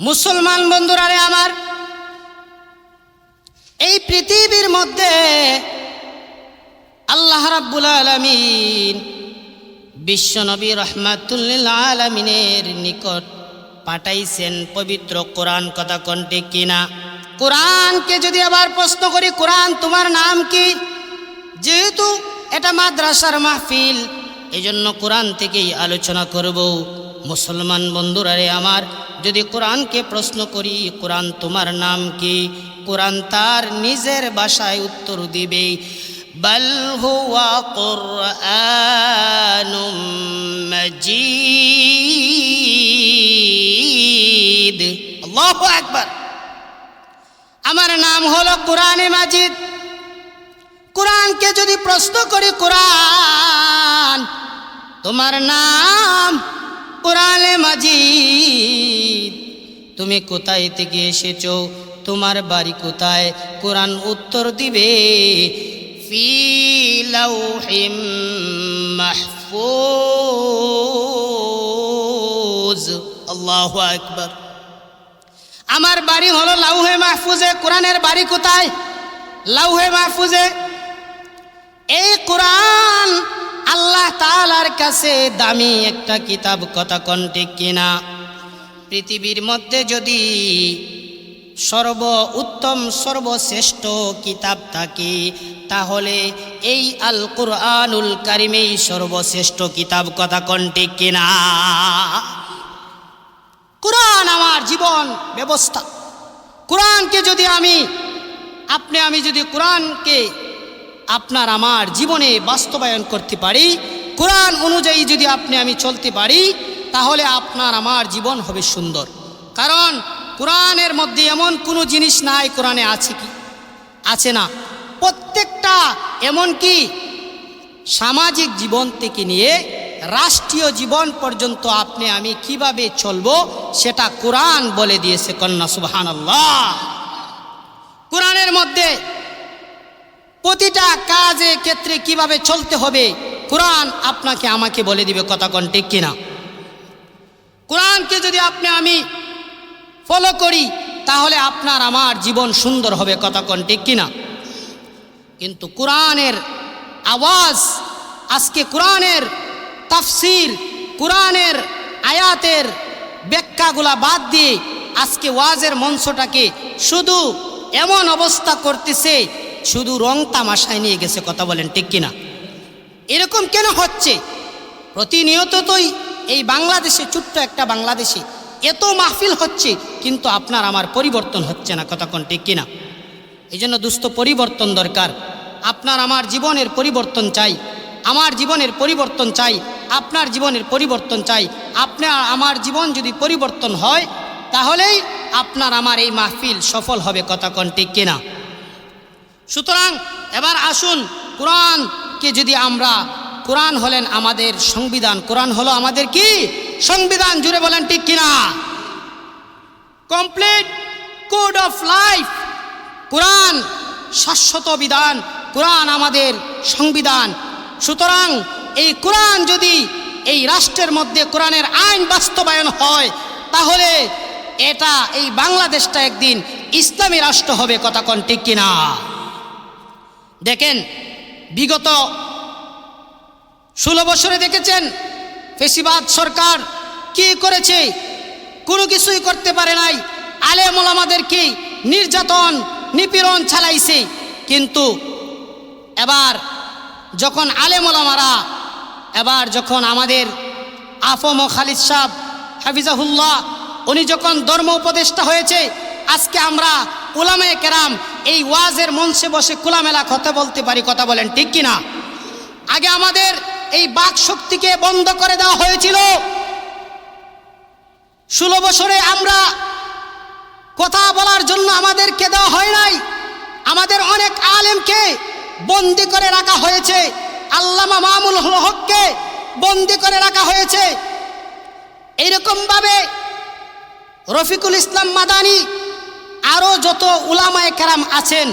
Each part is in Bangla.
মুসলমান বন্ধুরারে আমার, এই পৃথিবীর মধ্যে আল্লাহ রাব্বুল আলমিন বিশ্বনবী রহমাতুল্লিল আলমিনের নিকট পাঠাইছেন পবিত্র কোরআন, কথা কণ্ঠে কিনা কোরআনকে যদি আবার প্রশ্ন করি, কোরআন তোমার নাম কি? যেহেতু এটা মাদ্রাসার মাহফিল এই জন্য কোরআন থেকেই আলোচনা করব। মুসলমান বন্ধুরারে আমার যদি কোরআনকে প্রশ্ন করি, কোরআন তোমার নাম কি? কোরআন তার নিজের ভাষায় উত্তর দিবে। আকবার। আমার নাম হলো কোরআনে মাজিদ। কোরআনকে যদি প্রশ্ন করি, কোরআন তোমার নাম কোরআনে মাজিদ। তুমি কোথায় থেকে এসেছ? তোমার বাড়ি কোথায়? কোরআন উত্তর দিবে। আল্লাহু আমার বাড়ি হলো লাউহে মাহফুজে। কোরআনের বাড়ি কোথায়? লাউহে মাহফুজে। এই কোরআন আল্লাহ তালার কাছে দামি একটা কিতাব কথা কণ্ঠে কিনা? পৃথিবীর মধ্যে যদি সর্ব উত্তম সর্বশ্রেষ্ঠ কিতাব থাকে, তাহলে এই আল কোরআনুল কারিমেই সর্বশ্রেষ্ঠ কিতাব কথা কণ্ঠে কিনা? কোরআন আমার জীবন ব্যবস্থা। কোরআনকে যদি আমি, আপনি আমি যদি কোরআনকে আপনার আমার জীবনে বাস্তবায়ন করতে পারি। কোরআন অনুযায়ী যদি আপনি আমি চলতে পারি, তাহলে আপনার আমার জীবন হবে সুন্দর। কারণ কোরআনের মধ্যে এমন কোনো জিনিস নাই, কোরআনে আছে কি? আছে না। প্রত্যেকটা এমন কি সামাজিক জীবন থেকে নিয়ে রাষ্ট্রীয় জীবন পর্যন্ত আপনি আমি কীভাবে চলবো, সেটা কোরআন বলে দিয়েছে কন্যা সুবহান আল্লাহ কোরআনের মধ্যে প্রতিটা কাজে ক্ষেত্রে কীভাবে চলতে হবে? কোরআন আপনাকে আমাকে বলে দিবে, কথা কোন ঠিক কিনা? কোরআনকে যদি আপনি আমি ফলো করি, তাহলে আপনার আমার জীবন সুন্দর হবে, কথা কোন ঠিক কিনা? কিন্তু কোরআনের আওয়াজ, আজকে কোরআনের তাফসির, কোরআনের আয়াতের ব্যাখ্যাগুলা বাদ দিয়ে আজকে ওয়াজের মঞ্চটাকে শুধু এমন অবস্থা করতেছে শুধু রং তামাশায় নিয়ে গেছে কথা বলেন, ঠিক কিনা? এরকম কেন হচ্ছে? প্রতিনিয়ত তোই এই বাংলাদেশে, ছোট্ট একটা বাংলাদেশে এত মাহফিল হচ্ছে, কিন্তু আপনার আমার পরিবর্তন হচ্ছে না কথা কোন, ঠিক কিনা? এই জন্য দুস্থ পরিবর্তন দরকার। আপনার আমার জীবনের পরিবর্তন চাই, আমার জীবনের পরিবর্তন চাই, আপনার জীবনের পরিবর্তন চাই। আপনার, আমার জীবন যদি পরিবর্তন হয়, তাহলেই আপনার আমার এই মাহফিল সফল হবে কথা কোন, ঠিক কিনা? সুতরাং এবার আসুন কোরআনকে যদি আমরা, কোরআন হলেন আমাদের সংবিধান। কোরআন হলো আমাদের কি? সংবিধান, জুড়ে বলেন ঠিক কিনা? Complete code of life. কোরআন শাশ্বত বিধান, কোরআন আমাদের সংবিধান। সুতরাং এই কোরআন যদি এই রাষ্ট্রের মধ্যে কোরআনের আইন বাস্তবায়ন হয়, তাহলে এটা এই বাংলাদেশটা একদিন ইসলামী রাষ্ট্র হবে, কথা কোন ঠিক কিনা? দেখেন, বিগত ষোলো বছরে দেখেছেন, ফেসিবাদ সরকার কি করেছে? কোনো কিছুই করতে পারে নাই। আলেমুল আমাদেরকে নির্যাতন, নিপীড়ন চালাইছে? কিন্তু এবার যখন আলেমুলামারা এবার যখন আমাদের আফম খালিদ সাহ হাফিজাহুল্লাহ, উনি যখন ধর্ম উপদেষ্টা হয়েছে, আজকে আমরা উলামে কেরাম এই ওয়াজের মঞ্চে বসে খোলামেলা কথা বলতে পারি, কথা বলেন, ঠিক কিনা? আগে আমাদের এই বাক শক্তিকে বন্ধ করে দেওয়া হয়েছিল। ষোলো বছরে আমরা কথা বলার জন্য আমাদেরকে দেওয়া হয় নাই। আমাদের অনেক আলেমকে বন্দি করে রাখা হয়েছে। আল্লামা মামুল হককে বন্দি করে রাখা হয়েছে। এইরকমভাবে রফিকুল ইসলাম মাদানি আরও যত উলামায় কেরাম আছেন,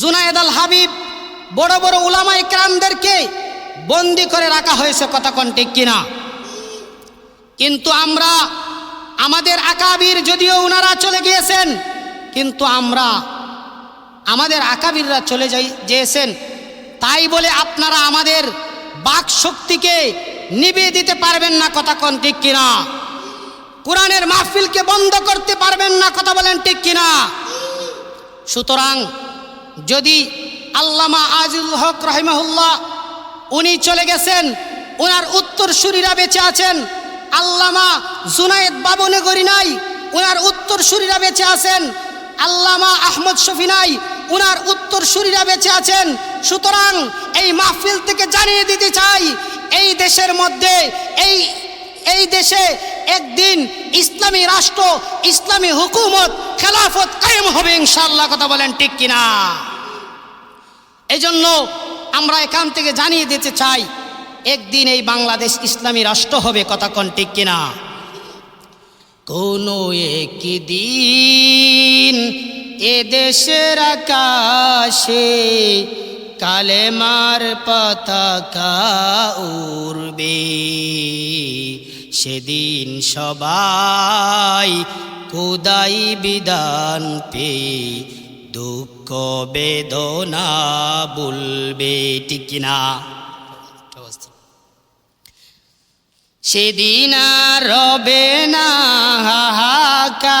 জুনায়েদ আল হাবিব, বড় বড় উলামায় কেরামদেরকে বন্দি করে রাখা হয়েছে কথা কন্টিক কিনা? কিন্তু আমরা, আমাদের আকাবির যদিও ওনারা চলে গিয়েছেন, কিন্তু আমরা, আমাদের আকাবিররা চলে যাই যেয়েছেন তাই বলে আপনারা আমাদের বাক শক্তিকে নিভিয়ে দিতে পারবেন না কথা কোন ঠিক কিনা? কোরআনের মাহফিলকে বন্ধ করতে পারবেন না, কথা বলেন ঠিক কিনা? সুতরাং যদি আল্লামা আজিল হক রহিমাহুল্লাহ উনি চলে গেছেন ওনার উত্তরসূরিরা বেঁচে আছেন, আল্লামা জুনায়েদ বাবনগরী নাই ওনার উত্তরসূরিরা বেঁচে আছেন, আল্লামা আহমদ শফি নাই ওনার উত্তরসূরিরা বেঁচে আছেন, সুতরাং এই মাহফিল থেকে জানিয়ে দিতে চাই, এই দেশের মধ্যে, এই এই দেশে একদিন ইসলামী রাষ্ট্র, ইসলামী হুকুমত, খেলাফত কায়েম হবে ইনশাল্লাহ কথা বলেন ঠিক কিনা? এই জন্য আমরা এখান থেকে জানিয়ে দিতে চাই, একদিন এই বাংলাদেশ ইসলামী রাষ্ট্র হবে, কথা কোন ঠিক কিনা? কোনো একদিন এ দেশের আকাশে কালেমার পতাকা উড়বে। সেদিন সবাই কোদাই বিধান পে দুঃখ বেদনা বলবে ঠিক কিনা সেদিন রবে না হাহাকার,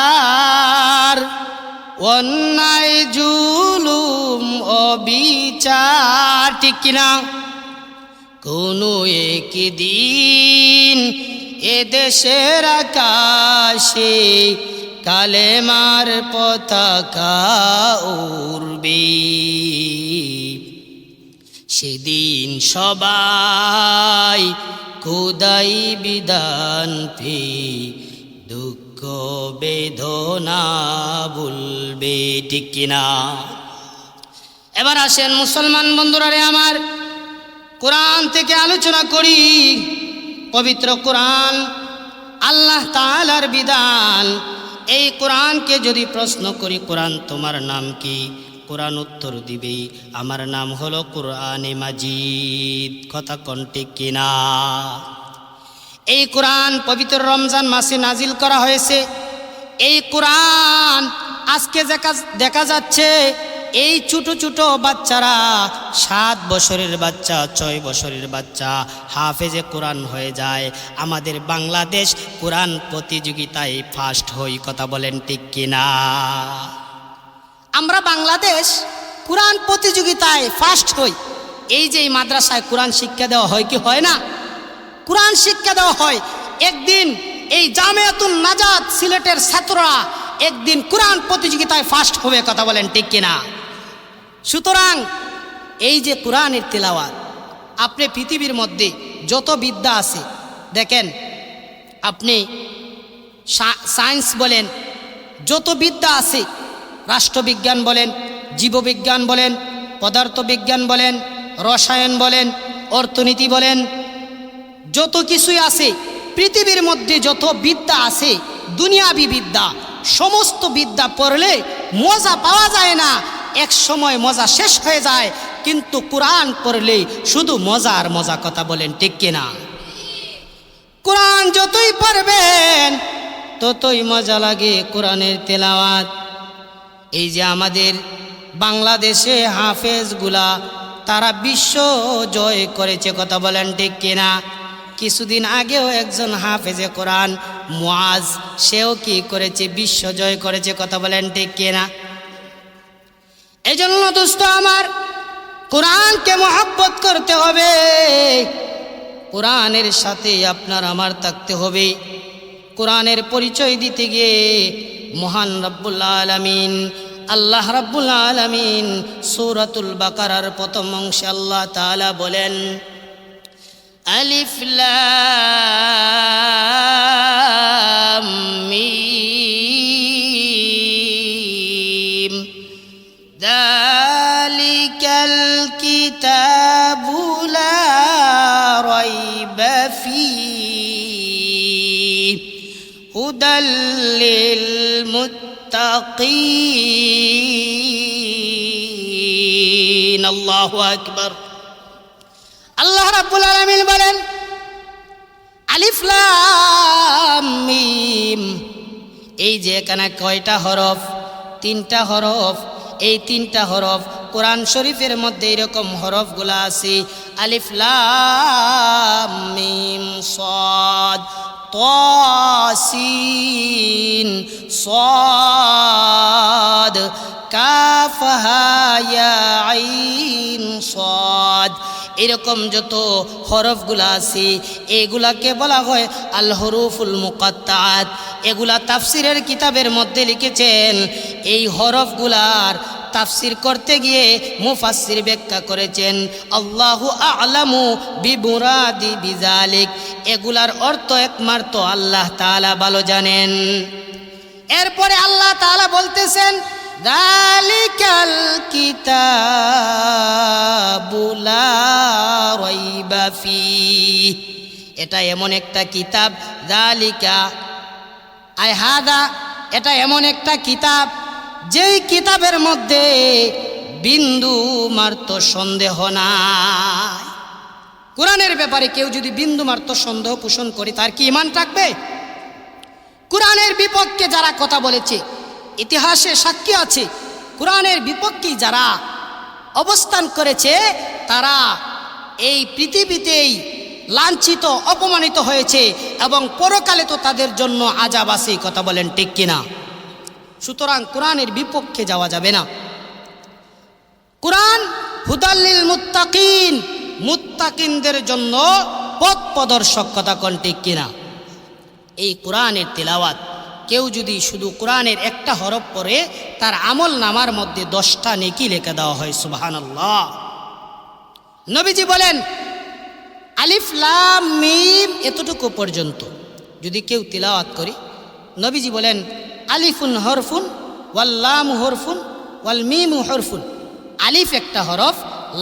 অন্যায়, জুলুম, অবিচার, ঠিক কিনা কোনো একদিন এ দেশের আকাশে কালেমার পতাকা উড়বে। সেদিন সবাই কোদাই বিধান পে দুঃখ বেদনা বলবে, ঠিক কিনা? এবার আসেন মুসলমান বন্ধুরা রে আমার, কোরআন থেকে আলোচনা করি। পবিত্র কোরআন, আল্লাহ তালার বিধান। এই কোরআনকে যদি প্রশ্ন করি, কোরআন তোমার নাম কি? কোরআন উত্তর দিবে আমার নাম হলো কোরআনে মাজিদ। কথা কণ্ঠে কিনা? এই কোরআন পবিত্র রমজান মাসে নাজিল করা হয়েছে। এই কোরআন আজকে দেখা দেখা যাচ্ছে এই ছোটো ছোটো বাচ্চারা সাত বছরের বাচ্চা, ছয় বছরের বাচ্চা, হাফেজে কোরআন হয়ে যায়। আমাদের বাংলাদেশ কোরআন প্রতিযোগিতায় ফার্স্ট হই, কথা বলেন ঠিক কিনা? আমরা বাংলাদেশ কোরআন প্রতিযোগিতায় ফার্স্ট হই। এই যে মাদ্রাসায় কোরআন শিক্ষা দেওয়া হয় কি হয় না? কোরআন শিক্ষা দেওয়া হয়। একদিন এই জামিয়াতুন নাজাদ সিলেটের ছাত্ররা একদিন কোরআন প্রতিযোগিতায় ফার্স্ট হবে, কথা বলেন ঠিক কিনা? সুতরাং এই যে কোরআনের তেলাওয়াত, আপনি পৃথিবীর মধ্যে যত বিদ্যা আছে, দেখেন আপনি সায়েন্স বলেন, যত বিদ্যা আছে, রাষ্ট্রবিজ্ঞান বলেন, জীববিজ্ঞান বলেন, পদার্থবিজ্ঞান বলেন, রসায়ন বলেন, অর্থনীতি বলেন, যত কিছুই আছে, পৃথিবীর মধ্যে যত বিদ্যা আছে, দুনিয়াবি বিদ্যা, সমস্ত বিদ্যা পড়লে মজা পাওয়া যায় না। এক সময় মজা শেষ হয়ে যায়, কিন্তু কোরআন পড়লে শুধু মজার মজা কথা বলেন, ঠিক কিনা? কোরআন যতই পড়বেন, ততই মজা লাগে কোরআনের তেলাওয়াত। এই যে আমাদের বাংলাদেশে হাফেজগুলা, তারা বিশ্ব জয় করেছে কথা বলেন, ঠিক কিনা? কিছুদিন আগেও একজন হাফেজে কোরআন মুআজ, সেও কি করেছে? বিশ্ব জয় করেছে কথা বলেন, ঠিক কিনা? এই জন্য দোস্ত আমার কোরআনকে মহাব্বত করতে হবে। কোরআনের সাথে আপনার আমার থাকতে হবে। কোরআনের পরিচয় দিতে গিয়ে মহান রব্বুল্লা আলমিন, আল্লাহ রাব্বুল আলমিন সূরাতুল বাকারার প্রথম অংশে আল্লাহ তাআলা বলেন, আলিফ যালিকাল কিতাবু লা রাইবা ফীহ হুদাল লিল মুত্তাকিন আল্লাহু আকবার আল্লাহ রাব্বুল আলামিন বলেন আলিফ লাম মিম এই যে এখানে কয়টা হরফ? তিনটা হরফ। এই তিনটা হরফ কোরআন শরীফের মধ্যে এরকম হরফগুলা আছে। আলিফলামিম সদ তিন সদ কাফহা এরকম যত হরফগুলা আছে, এগুলাকে বলা হয় আল হরুফুল মুকাত্তাত। এগুলা তাফসিরের কিতাবের মধ্যে লিখেছেন, এই হরফগুলার তাফসির করতে গিয়ে মুফাসসির ব্যাখ্যা করেছেন, আল্লাহু আলামু বিবুরাদি বিজালিক। এগুলার অর্থ একমাত্র আল্লাহ তাআলা ভালো জানেন। এরপরে আল্লাহ তাআলা বলতেছেন দালিকাল কিতাবুলা রাইবা ফি এটা এমন একটা কিতাব দালিকা আয় হাদা, এটা এমন একটা কিতাব, যেই কিতাবের মধ্যে বিন্দু মার্ত সন্দেহ নাই। কোরআনের ব্যাপারে কেউ যদি বিন্দু মার্ত সন্দেহ পোষণ করে, তার কি ইমান থাকবে? কোরআনের বিপক্ষে যারা কথা বলেছে ইতিহাসে সাক্ষী আছে, কোরআনের বিপক্ষে যারা অবস্থান করেছে, তারা এই পৃথিবীতেই লাঞ্ছিত, অপমানিত হয়েছে এবং পরকালে তো তাদের জন্য আজাব আছে কথা বলেন ঠিক কিনা? সুতরাং কোরআনের বিপক্ষে যাওয়া যাবে না। কোরআন হুদাল্লিল মুত্তাকিন, মুত্তাকিনদের জন্য পথ প্রদর্শক কথা কন ঠিক কিনা? এই কোরআনের তেলাওয়াত কেউ যদি শুধু কোরআনের একটা হরফ পরে তার আমল নামার মধ্যে দশটা নেকি লেখে দেওয়া হয় সুবাহান নবীজি বলেন, আলিফ, লাম, মিম এতটুকু পর্যন্ত। যদি কেউ তিলাওয়াত করি, নবীজি বলেন, আলিফুন হরফুন ওয়াল্লাম হরফুন, ওয়াল মিম হরফুন। আলিফ একটা হরফ,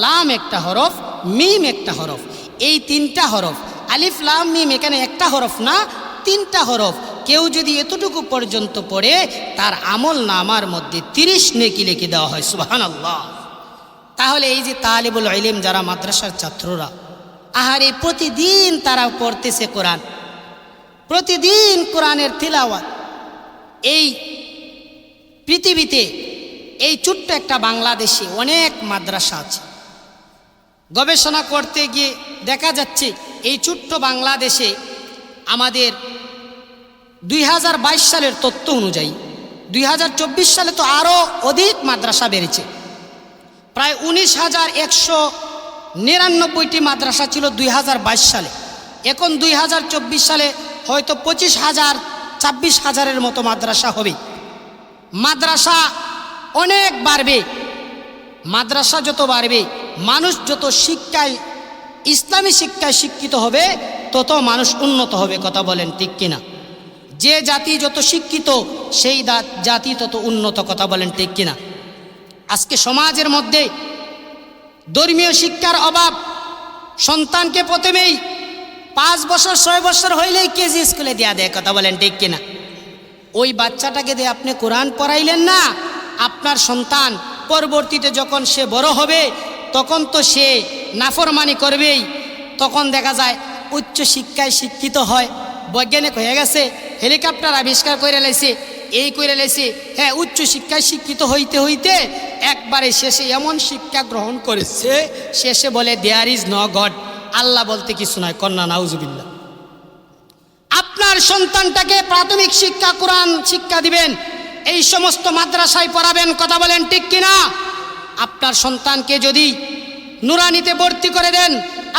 লাম একটা হরফ, মিম একটা হরফ। এই তিনটা হরফ, আলিফ, লাম, মিম এখানে একটা হরফ না, তিনটা হরফ। কেউ যদি এতটুকু পর্যন্ত পড়ে, তার আমল নামার মধ্যে তিরিশ নেকি লেখে দেওয়া হয় সুবাহান আল্লাহ তাহলে এই যে তালিবুল ইলিম যারা মাদ্রাসার ছাত্ররা, আহারে প্রতিদিন তারা পড়তেছে কোরআন। প্রতিদিন কোরআনের তিলাওয়াত। এই পৃথিবীতে এই ছোট্ট একটা বাংলাদেশে অনেক মাদ্রাসা আছে। গবেষণা করতে গিয়ে দেখা যাচ্ছে, এই ছোট্ট বাংলাদেশে আমাদের দুই হাজার বাইশ সালের তথ্য অনুযায়ী দুই হাজার চব্বিশ সালে তো আরও অধিক মাদ্রাসা বেড়েছে। প্রায় উনিশ হাজার একশো নিরানব্বইটি মাদ্রাসা ছিল দুই হাজার বাইশ সালে। এখন দুই হাজার চব্বিশ সালে হয়তো পঁচিশ হাজার ছাব্বিশ হাজারের মতো মাদ্রাসা হবে। মাদ্রাসা অনেক বাড়বে। মাদ্রাসা যত বাড়বে, মানুষ যত শিক্ষায়, ইসলামী শিক্ষায় শিক্ষিত হবে, তত মানুষ উন্নত হবে, কথা বলেন ঠিক কিনা? যে জাতি যত শিক্ষিত, সেই জাতি তত উন্নত, কথা বলেন ঠিক কিনা। আজকে সমাজের মধ্যে ধর্মীয় শিক্ষার অভাব, সন্তানকে প্রথমেই পাঁচ বছর, ছয় বছর হইলেই কেজি স্কুলে দেয়া দেয়, কথা বলেন ঠিক কিনা। ওই বাচ্চাটাকে দিয়ে আপনি কোরআন পড়াইলেন না, আপনার সন্তান পরবর্তীতে যখন সে বড় হবে, তখন তো সে নাফরমানি করবেই, তখন দেখা যায় উচ্চ শিক্ষায় শিক্ষিত হয়, বৈজ্ঞানিক হয়ে গেছে হেলিকপ্টার আবিষ্কার করে লাইছে, এই করে লাইছে হ্যাঁ উচ্চ শিক্ষায় শিক্ষিত হইতে হইতে একবারে শেষে এমন শিক্ষা গ্রহণ করেছে, শেষে বলে দেয়ার ইজ ন গড আল্লাহ বলতে কিছু নয় কন্যা নাউজুবিল্লা আপনার সন্তানটাকে প্রাথমিক শিক্ষা, কোরআন শিক্ষা দিবেন, এই সমস্ত মাদ্রাসায় পড়াবেন, কথা বলেন ঠিক কিনা? আপনার সন্তানকে যদি নুরানিতে ভর্তি করে দেন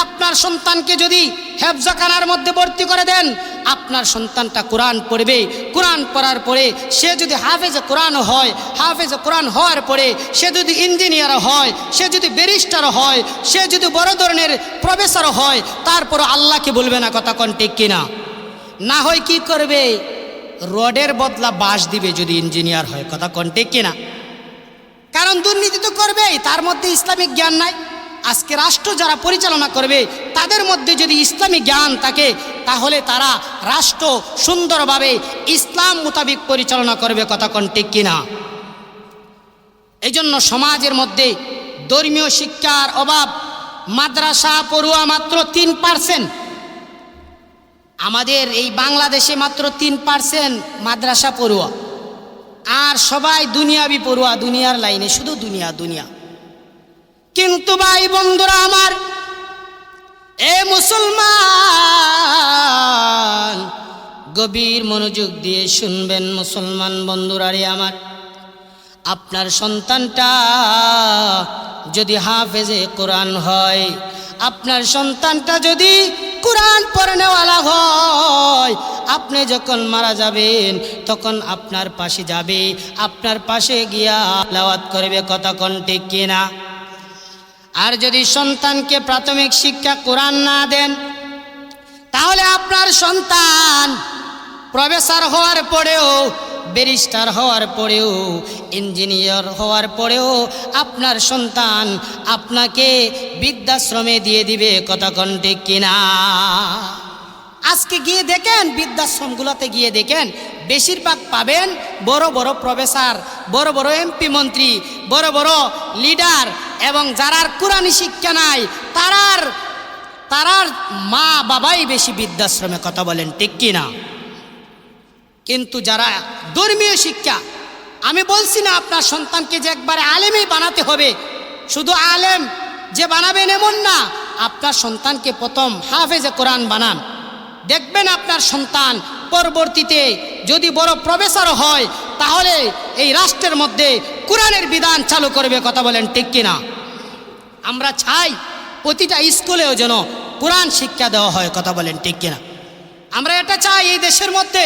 আপনার সন্তানকে যদি হেফজাখানার মধ্যে ভর্তি করে দেন, আপনার সন্তানটা কোরআন পড়বে। কোরআন পড়ার পরে সে যদি হাফেজে কোরআন হয়, হাফেজে কোরআন হওয়ার পরে সে যদি ইঞ্জিনিয়ার হয়, সে যদি ব্যারিস্টার হয়, সে যদি বড় ধরনের প্রফেসর হয়, তারপর আল্লাহকে বলবে না কথা কোন ঠিক কিনা? না হয় কি করবে? রডের বদলা বাস দিবে যদি ইঞ্জিনিয়ার হয়, কথা কোন ঠিক কিনা? কারণ দুর্নীতি তো করবেই, তার মধ্যে ইসলামিক জ্ঞান নাই। আজকে রাষ্ট্র যারা পরিচালনা করবে, তাদের মধ্যে যদি ইসলামী জ্ঞান থাকে, তাহলে তারা রাষ্ট্র সুন্দরভাবে ইসলাম মোতাবিক পরিচালনা করবে কোন ঠিক কিনা এই জন্য সমাজের মধ্যে ধর্মীয় শিক্ষার অভাব, মাদ্রাসা পড়ুয়া মাত্র তিন পার্সেন্ট আমাদের এই বাংলাদেশে মাত্র তিন পার্সেন্ট মাদ্রাসা পড়ুয়া। আর সবাই দুনিয়াবি পড়ুয়া, দুনিয়ার লাইনে, শুধু দুনিয়া দুনিয়া। কিন্তু ভাই বন্ধুরা আমার, এ মুসলমান, গভীর মনোযোগ দিয়ে শুনবেন মুসলমান বন্ধুরা রে আমার। আপনার সন্তানটা যদি হাফেজে কোরআন হয়, আপনার সন্তানটা যদি কোরআন পড়নেওয়ালা হয়, আপনি যখন মারা যাবেন, তখন আপনার পাশে যাবে, আপনার পাশে গিয়া লাওয়াত করবে, কথা কণ্ঠে কিনা? আর যদি সন্তানকে প্রাথমিক শিক্ষা কোরআন না দেন, তাহলে আপনার সন্তান প্রফেসর হওয়ার পরেও, ব্যারিস্টার হওয়ার পরেও, ইঞ্জিনিয়ার হওয়ার পরেও আপনার সন্তান আপনাকে বৃদ্ধাশ্রমে দিয়ে দিবে, কথা কণ্ঠে কিনা? আজকে গিয়ে দেখেন, বৃদ্ধাশ্রমগুলোতে গিয়ে দেখেন, বেশিরভাগ পাবেন বড় বড় প্রফেসর, বড় বড় এমপি মন্ত্রী, বড় বড় লিডার এবং যারার কোরআনি শিক্ষা নাই, তারার তারার মা বাবাই বেশি বৃদ্ধাশ্রমে কথা বলেন, ঠিক কিনা কিন্তু যারা ধর্মীয় শিক্ষা, আমি বলছি না আপনার সন্তানকে যে একবারে আলেমই বানাতে হবে, শুধু আলেম যে বানাবেন এমন না, আপনার সন্তানকে প্রথম হাফেজে কোরআন বানান। দেখবেন আপনার সন্তান পরবর্তীতে যদি বড় প্রফেসর হয়, তাহলে এই রাষ্ট্রের মধ্যে কোরআনের বিধান চালু করবে কথা বলেন ঠিক কিনা? আমরা চাই প্রতিটা স্কুলেও যেন কোরআন শিক্ষা দেওয়া হয় কথা বলেন ঠিক কিনা? আমরা এটা চাই এই দেশের মধ্যে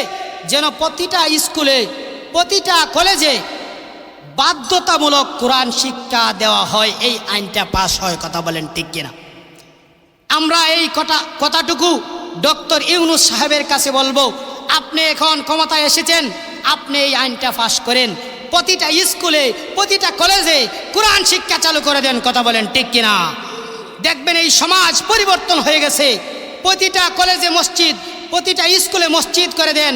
যেন প্রতিটা স্কুলে, প্রতিটা কলেজে বাধ্যতামূলক কোরআন শিক্ষা দেওয়া হয়, এই আইনটা পাশ হয় কথা বলেন ঠিক কিনা? আমরা এই কথা, কথাটুকু ডক্টর ইউনুস সাহেবের কাছে বলব, আপনি এখন ক্ষমতায় এসেছেন, আপনি এই আইনটা পাস করেন। প্রতিটা স্কুলে, প্রতিটা কলেজে কোরআন শিক্ষা চালু করে দেন, কথা বলেন ঠিক কিনা? দেখবেন এই সমাজ পরিবর্তন হয়ে গেছে। প্রতিটা কলেজে মসজিদ, প্রতিটা স্কুলে মসজিদ করে দেন।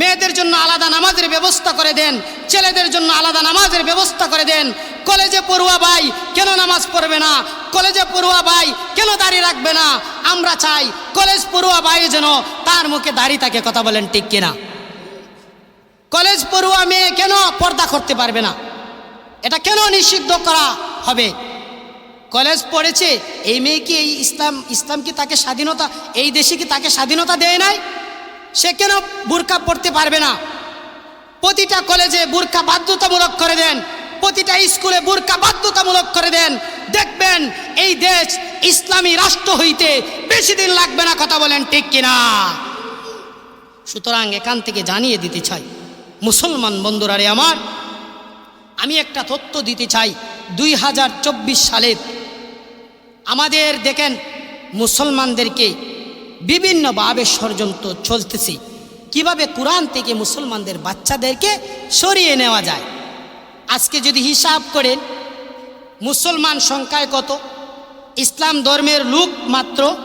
মেয়েদের জন্য আলাদা নামাজের ব্যবস্থা করে দেন, ছেলেদের জন্য আলাদা নামাজের ব্যবস্থা করে দেন। কলেজে পড়ুয়া ভাই কেন নামাজ পড়বে না? কলেজে পড়ুয়া ভাই কেন দাড়ি রাখবে না? আমরা চাই কলেজ পড়ুয়া ভাই যেন তার মুখে দাড়ি থাকে, কথা বলেন ঠিক কিনা? কলেজ পড়ুয়া মেয়ে কেন পর্দা করতে পারবে না? এটা কেন নিষিদ্ধ করা হবে? কলেজ পড়েছে, এই মেয়ে কি এই ইসলাম ইসলাম কি তাকে স্বাধীনতা, এই দেশে কি তাকে স্বাধীনতা দেয় নাই? সে কেন বুরকা পড়তে পারবে না? প্রতিটা কলেজে বুরকা বাধ্যতামূলক করে দেন। প্রতিটা স্কুলে বুরকা বাধ্যতামূলক করে দেন। দেখবেন এই দেশ ইসলামী রাষ্ট্র হইতে বেশি দিন লাগবে না, কথা বলেন ঠিক কিনা? সুতরাং এখান থেকে জানিয়ে দিতে চাই, মুসলমান বন্ধুরা রে আমার, আমি একটা তথ্য দিতে চাই। দুই হাজার চব্বিশ সালের আমাদের দেখেন মুসলমানদেরকে বিভিন্নভাবে ষড়যন্ত্র চলতেছে। কীভাবে কোরআন থেকে মুসলমানদের বাচ্চাদেরকে সরিয়ে নেওয়া যায়? আজকে যদি হিসাব করেন, মুসলমান সংখ্যায় কত? ইসলাম ধর্মের লোক মাত্র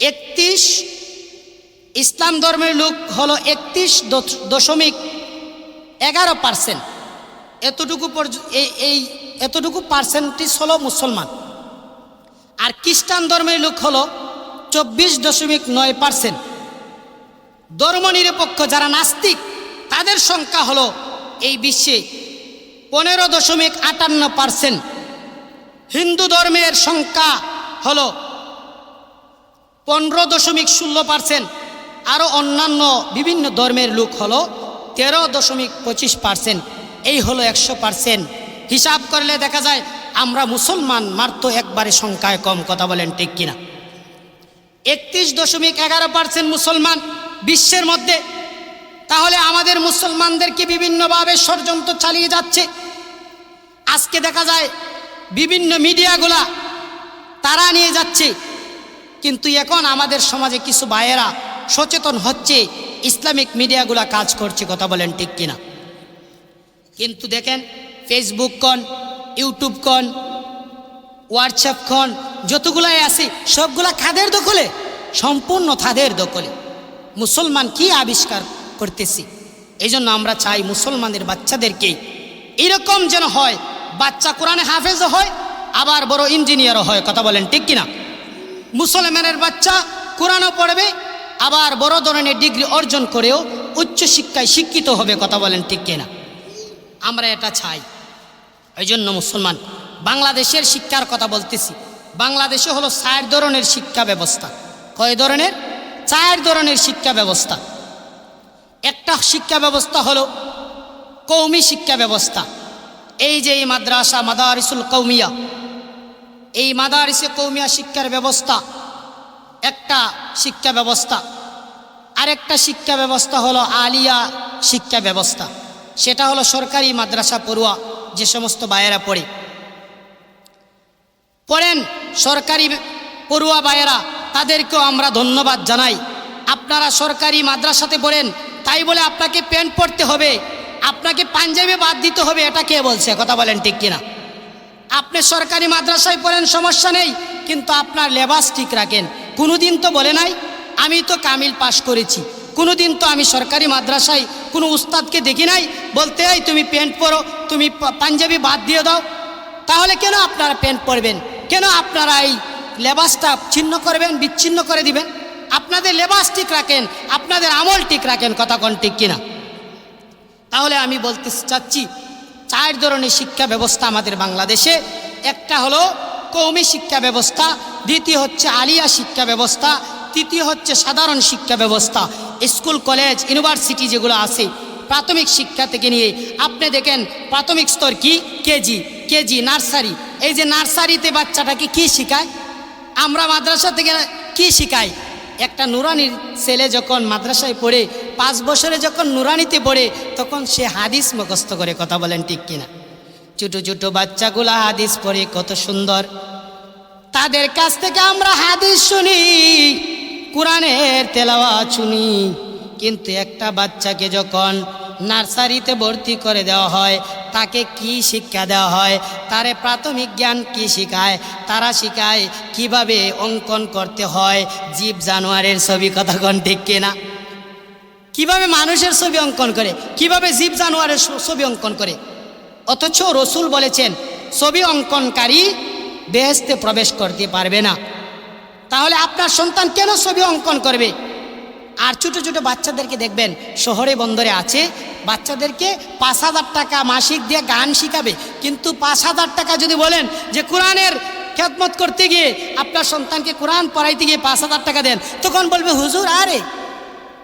একত্রিশ। ইসলাম ধর্মের লোক হলো একত্রিশ দশমিক এগারো পার্সেন্ট। এতটুকু এই এতটুকু পার্সেন্টেজ হলো মুসলমান। আর খ্রিস্টান ধর্মের লোক হলো চব্বিশ দশমিক নয় পার্সেন্ট ধর্মনিরপেক্ষ যারা নাস্তিক, তাদের সংখ্যা হলো এই বিশ্বে পনেরো দশমিক আটান্ন পার্সেন্ট হিন্দু ধর্মের সংখ্যা হলো পনেরো দশমিক ষোলো পার্সেন্ট আরও অন্যান্য বিভিন্ন ধর্মের লোক হলো তেরো দশমিক পঁচিশ পার্সেন্ট এই হলো একশো পার্সেন্ট হিসাব করলে দেখা যায় আমরা মুসলমান, মাত্র একবারে সংখ্যায় কম, কথা বলেন ঠিক কিনা। একত্রিশ দশমিক এগারো পার্সেন্ট মুসলমান বিশ্বের মধ্যে। তাহলে আমাদের মুসলমানদেরকে বিভিন্নভাবে ষড়যন্ত্র চালিয়ে যাচ্ছে। আজকে দেখা যায় বিভিন্ন মিডিয়াগুলা তারা নিয়ে যাচ্ছে। কিন্তু এখন আমাদের সমাজে কিছু ভাইয়েরা সচেতন হচ্ছে, ইসলামিক মিডিয়াগুলা কাজ করছে, কথা বলেন ঠিক কিনা। কিন্তু দেখেন ফেসবুক কন ইউটিউব কন হোয়াটসঅ্যাপ খন যতগুলাই আছে, সবগুলা খাদের দখলে, সম্পূর্ণ তাদের দখলে। মুসলমান কি আবিষ্কার করতেছি? এই জন্য আমরা চাই মুসলমানের বাচ্চাদেরকে এরকম যেন হয়, বাচ্চা কোরআনে হাফেজও হয়, আবার বড় ইঞ্জিনিয়ারও হয়, কথা বলেন ঠিক কিনা? মুসলমানের বাচ্চা কোরআনও পড়বে, আবার বড় ধরনের ডিগ্রি অর্জন করেও উচ্চশিক্ষায় শিক্ষিত হবে, কথা বলেন ঠিক কিনা? আমরা এটা চাই। এই জন্য মুসলমান বাংলাদেশের শিক্ষার কথা বলতেছি। বাংলাদেশে হলো চার ধরনের শিক্ষা ব্যবস্থা। কয় ধরনের? চার ধরনের শিক্ষা ব্যবস্থা। একটা শিক্ষা ব্যবস্থা হলো কৌমি শিক্ষা ব্যবস্থা। এই যে এই মাদ্রাসা মাদারিসুল কৌমিয়া, এই মাদারিসে কৌমিয়া শিক্ষার ব্যবস্থা, একটা শিক্ষা ব্যবস্থা। আরেকটা শিক্ষা ব্যবস্থা হলো আলিয়া শিক্ষা ব্যবস্থা। সেটা হলো সরকারি মাদ্রাসা পড়ুয়া যে সমস্ত বায়েরা পড়ে। পড়েন সরকারি পড়ুয়া বায়েরা তাদেরকেও আমরা ধন্যবাদ জানাই। আপনারা সরকারি মাদ্রাসাতে পড়েন, তাই বলে আপনাকে প্যান্ট পরতে হবে, আপনাকে পাঞ্জাবি বাদ দিতে হবে, এটা কে বলছে? কথা বলেন ঠিক কিনা? আপনি সরকারি মাদ্রাসায় পড়েন, সমস্যা নেই, কিন্তু আপনার লেবাস ঠিক রাখেন। কোনোদিন তো বলে নাই, আমি তো কামিল পাশ করেছি। কোনোদিন তো আমি সরকারি মাদ্রাসায় কোনো উস্তাদকে দেখি নাই, বলতে হয় তুমি প্যান্ট পরো তুমি পাঞ্জাবি বাদ দিয়ে দাও। তাহলে কেন আপনারা প্যান্ট পরবেন কেন আপনারা এই লেবাসটা ছিন্ন করবেন, বিচ্ছিন্ন করে দিবেন? আপনাদের লেবাস ঠিক রাখেন, আপনাদের আমল ঠিক রাখেন, কথা কোন ঠিক কিনা? তাহলে আমি বলতে চাচ্ছি, চার ধরনের শিক্ষা ব্যবস্থা আমাদের বাংলাদেশে। একটা হলো কৌমি শিক্ষা ব্যবস্থা, দ্বিতীয় হচ্ছে আলিয়া শিক্ষা ব্যবস্থা, তৃতীয় হচ্ছে সাধারণ শিক্ষা ব্যবস্থা। স্কুল, কলেজ, ইউনিভার্সিটি যেগুলো আছে, প্রাথমিক শিক্ষা থেকে নিয়ে, আপনি দেখেন প্রাথমিক স্তর কি? KG KG, nursery. এই যে নার্সারিতে বাচ্চাটাকে কি শেখায়? আমরা মাদ্রাসা থেকে কি শিখাই? একটা নুরানির ছেলে যখন মাদ্রাসায় পড়ে, পাঁচ বছরে যখন নুরানিতে পড়ে, তখন সে হাদিস মুখস্থ করে কথা বলেন ঠিক কিনা। ছোটো ছোটো বাচ্চাগুলা হাদিস পড়ে, কত সুন্দর। তাদের কাছ থেকে আমরা হাদিস শুনি, কোরআনের তেলাওয়া শুনি। কিন্তু একটা বাচ্চাকে যখন নার্সারিতে ভর্তি করে দেওয়া হয়। তাকে কি শিক্ষা দেওয়া হয়? তারে প্রাথমিক জ্ঞান কি শেখায়? তারা শিখায় কীভাবে অঙ্কন করতে হয়। জীব জানোয়ারের ছবি কথা কোন ঠিক কিনা? কীভাবে মানুষের ছবি অঙ্কন করে? কীভাবে জীব জানোয়ারের ছবি অঙ্কন করে? অথচ রসুল বলেছেন, ছবি অঙ্কনকারী বেহেস্তে প্রবেশ করতে পারবে না। তাহলে আপনার সন্তান কেন ছবি অঙ্কন করবে? আর ছোটো ছোটো বাচ্চাদেরকে দেখবেন, শহরে বন্দরে আছে, বাচ্চাদেরকে পাঁচ হাজার টাকা মাসিক দিয়ে গান শিখাবে। কিন্তু পাঁচ হাজার টাকা যদি বলেন যে, কোরআনের খেদমত করতে গিয়ে আপনার সন্তানকে কোরআন পড়াইতে গিয়ে পাঁচ হাজার টাকা দেন, তখন বলবে, হুজুর, আরে,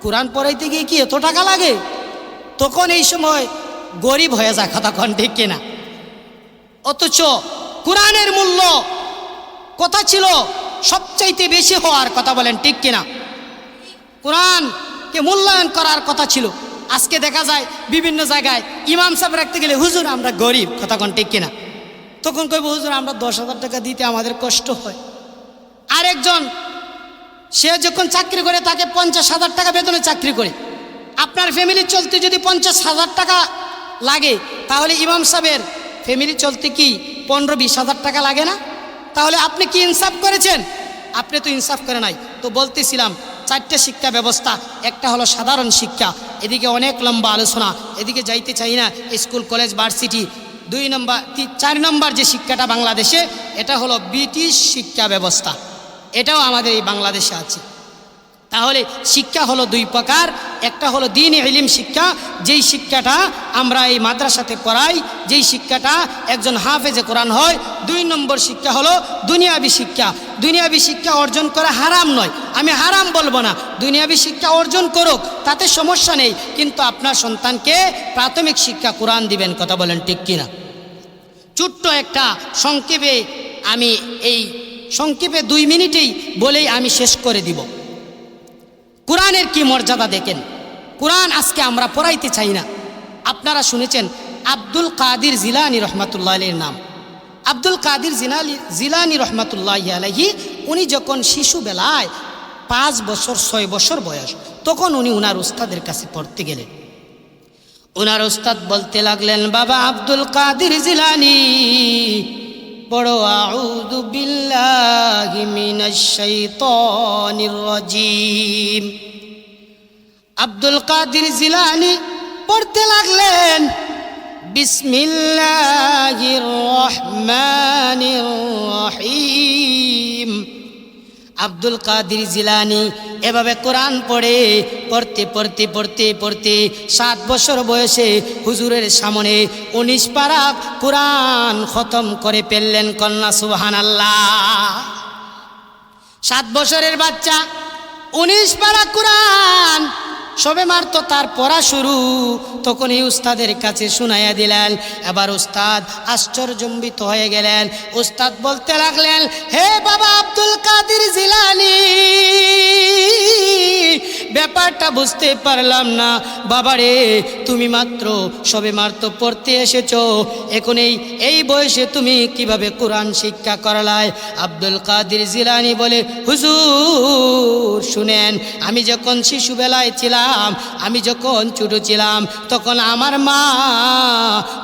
কোরআন পড়াইতে গিয়ে কি এত টাকা লাগে? তখন এই সময় গরিব হয়ে যায়, কথা কন ঠিক কিনা। অথচ কোরআনের মূল্য কথা ছিল সবচাইতে বেশি হওয়ার কথা বলেন ঠিক কিনা। কোরআনকে মূল্যায়ন করার কথা ছিল। আজকে দেখা যায় বিভিন্ন জায়গায় ইমাম সাহেব রাখতে গেলে, হুজুর, আমরা গরিব। কথা কোন ঠিক কিনা? তখন কইব, হুজুর, আমরা দশ হাজার টাকা দিতে আমাদের কষ্ট হয়। আরেকজন, সে যখন চাকরি করে, তাকে পঞ্চাশ হাজার টাকা বেতনে চাকরি করে। আপনার ফ্যামিলি চলতে যদি পঞ্চাশ হাজার টাকা লাগে, তাহলে ইমাম সাহেবের ফ্যামিলি চলতে কি পনেরো বিশ হাজার টাকা লাগে না? তাহলে আপনি কি ইনসাফ করেছেন? আপনি তো ইনসাফ করে নাই। তো বলতেছিলাম চারটে শিক্ষা ব্যবস্থা, একটা হলো সাধারণ শিক্ষা, এদিকে অনেক লম্বা আলোচনা, এদিকে যাইতে চাই না স্কুল, কলেজ, ভার্সিটি। দুই নম্বর চার নম্বর যে শিক্ষাটা বাংলাদেশে, এটা হলো ব্রিটিশ শিক্ষা ব্যবস্থা। এটাও আমাদের এই বাংলাদেশে আছে। তাহলে শিক্ষা হলো দুই প্রকার, একটা হলো দিন এলিম শিক্ষা, যেই শিক্ষাটা আমরা এই মাদ্রাসাতে পড়াই, যেই শিক্ষাটা একজন হাফেজে কোরআন হয় দুই নম্বর শিক্ষা হলো দুনিয়াবি শিক্ষা। দুনিয়াবি শিক্ষা অর্জন করা হারাম নয়। আমি হারাম বলব না। দুনিয়াবি শিক্ষা অর্জন করুক, তাতে সমস্যা নেই। কিন্তু আপনার সন্তানকে প্রাথমিক শিক্ষা কোরআন দিবেন, কথা বলেন ঠিক কিনা? ছোট্ট একটা সংক্ষেপে আমি এই সংক্ষেপে দুই মিনিটেই বলেই আমি শেষ করে দিব। কোরআনের কি মর্যাদা দেখেন? কোরআন আজকে আমরা পড়াইতে চাই না। আপনারা শুনেছেন আব্দুল কাদির জিলানি রহমাতুল্লাহ আলীর নাম। আব্দুল কাদির জিনালি জিলানি রহমাতুল্লাহ আলহি উনি যখন শিশু বেলায় পাঁচ বছর, ছয় বছর বয়স, তখন উনি উনার উস্তাদের কাছে পড়তে গেলেন। ওনার ওস্তাদ বলতে লাগলেন, বাবা আব্দুল কাদির জিলানি আব্দুল কাদির জিলানি পড়তে লাগলেন বিসমিল্লাহির রহমানির রহিম। আব্দুল কাদির জিলানি এভাবে কোরআন পড়ে, পড়তে পড়তে পড়তে পড়তে সাত বছর বয়সে হুজুরের সামনে উনিশ পারা কোরআন খতম করে ফেললেন কন্যা সুহান আল্লাহ সাত বছরের বাচ্চা, উনিশ পারা কোরআন সবে মারতো তার পড়া শুরু। তখন এই উস্তাদের কাছে শুনাইয়া দিলেন, এবার উস্তাদ আশ্চর্যম্বিত হয়ে গেলেন। উস্তাদ বলতে লাগলেন, হে বাবা আব্দুল কাদির জিলানি, ব্যাপারটা বুঝতে পারলাম না। বাবারে, তুমি মাত্র সবে মাত্র পড়তে এসেছ। এখন এই এই বয়সে তুমি কীভাবে কোরআন শিক্ষা করালায়? আব্দুল কাদির জিলানি বলে, হুজুর, শুনেন, আমি যখন শিশুবেলায় ছিলাম আমি যখন ছোট ছিলাম, তখন আমার মা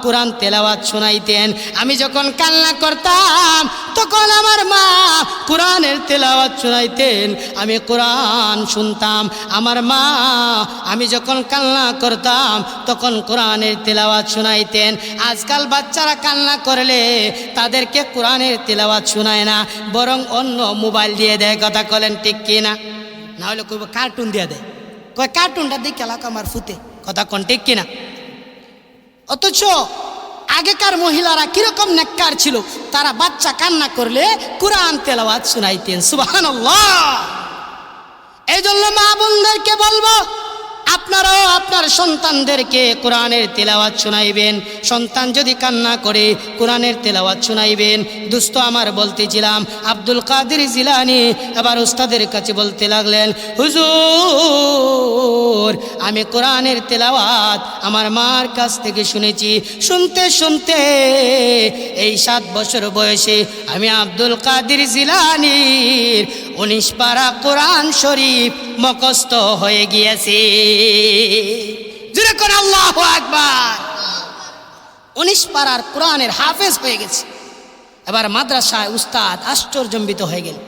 কোরআন তেলাওয়াত শোনাইতেন। আমি যখন কান্না করতাম, তখন আমার মা কোরআনের তেলাওয়াত শোনাইতেন। আমি কোরআন শুনতাম, আমার মা, আমি যখন কান্না করতাম, তখন কোরআনের তেলাওয়াত শোনাইতেন। আজকাল বাচ্চারা কান্না করলে তাদেরকে কোরআনের তেলাওয়াত শোনায় না, বরং অন্য মোবাইল দিয়ে দেয়, কথা কলেন ঠিক কিনা? না হলে কইব কার্টুন দিয়ে দেয়। কয়, কার্টুনটা দেখে এলাকা আমার ফুতে। কথা কন, ঠিক কিনা? অথচ আগেকার মহিলারা কীরকম নেককার ছিল, তারা বাচ্চা কান্না করলে কোরআন তেলাওয়াত শুনাইতেন সুবাহ এই জন্য মা বোনদেরকে বলব আপনারাও আপনার সন্তানদেরকে কোরআনের তেলাওয়াত শোনাইবেন। সন্তান যদি কান্না করে, কোরআনের তেলাওয়াত শোনাইবেন। দুস্থ আমার বলতেছিলাম, আব্দুল কাদের জিলানি আবার উস্তাদের কাছে বলতে লাগলেন, হুজুর, আমি কোরআনের তেলাওয়াত আমার মার কাছ থেকে শুনেছি। শুনতে শুনতে এই সাত বছর বয়সে আমি আব্দুল কাদের জিলানির উনিশ পারা কোরআন শরীফ মকস্ত হয়ে গিয়েছে। করে আল্লাহ একবার উনিশ পাড়ার কোরআনের হাফেজ হয়ে গেছে। এবার মাদ্রাসায় উস্তাদ আশ্চর্যম্বিত হয়ে গেল।